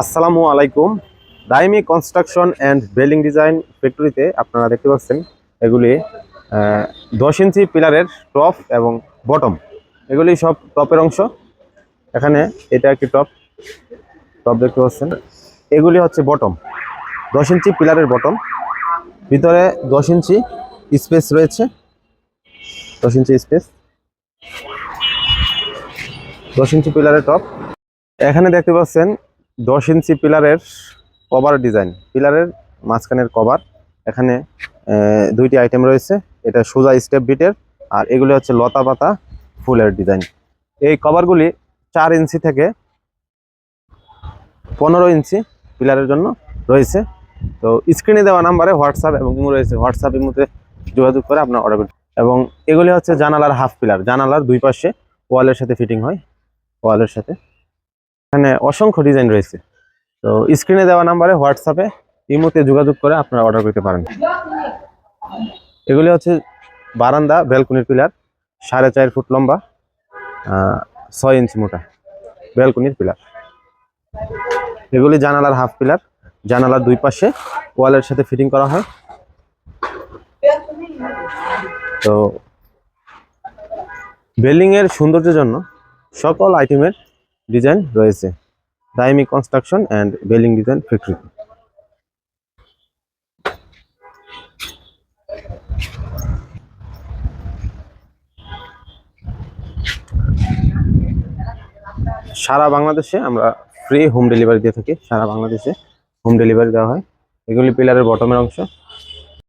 আসসালামু আলাইকুম। Daimi construction and building design ফ্যাক্টরিতে আপনারা দেখতে পাচ্ছেন এগুলি দশ ইঞ্চি পিলারের টপ এবং বটম। এগুলি সব টপের অংশ। এখানে এটা একটি টপ টপ দেখতে পাচ্ছেন। এগুলি হচ্ছে বটম। দশ ইঞ্চি পিলারের বটম। ভিতরে দশ ইঞ্চি স্পেস রয়েছে। দশ ইঞ্চি স্পেস। দশ ইঞ্চি পিলারের টপ। এখানে দেখতে পাচ্ছেন দশ ইঞ্চি পিলারের কভার ডিজাইন। পিলারের মাঝখানের কভার। এখানে দুইটি আইটেম রয়েছে। এটা সোজা স্টেপ বিটের আর এগুলি হচ্ছে লতা পাতা ফুলের ডিজাইন। এই কভারগুলি চার ইঞ্চি থেকে পনেরো ইঞ্চি পিলারের জন্য রয়েছে। তো স্ক্রিনে দেওয়া নাম্বারে হোয়াটসঅ্যাপ এবং ইমো রয়েছে। হোয়াটসঅ্যাপ ইমোতে যোগাযোগ করে আপনার অর্ডার করতে এবং এগুলি হচ্ছে জানালার হাফ পিলার জানালার দুই পাশে ওয়ালের সাথে ফিটিং হয়। ওয়ালের সাথে। এখানে অসংখ্য ডিজাইন রয়েছে। তো স্ক্রিনে দেওয়া নাম্বারে হোয়াটসঅ্যাপে ইমোতে যোগাযোগ করে আপনারা অর্ডার করতে পারেন। এগুলি হচ্ছে বারান্দা ব্যালকনির পিলার সাড়ে চার ফুট লম্বা ছয় ইঞ্চি মোটা ব্যালকনির পিলার এগুলি জানালার হাফ পিলার জানালার দুই পাশে ওয়ালের সাথে ফিটিং করা হয়। তো বিল্ডিং এর সৌন্দর্যের জন্য সকল আইটেমের ডিজাইন রয়েছে। Daimi construction and building design factory সারা বাংলাদেশে আমরা ফ্রি হোম ডেলিভারি দিয়ে থাকি। সারা বাংলাদেশে হোম ডেলিভারি দেওয়া হয়। এগুলি পিলারের বটমের অংশ।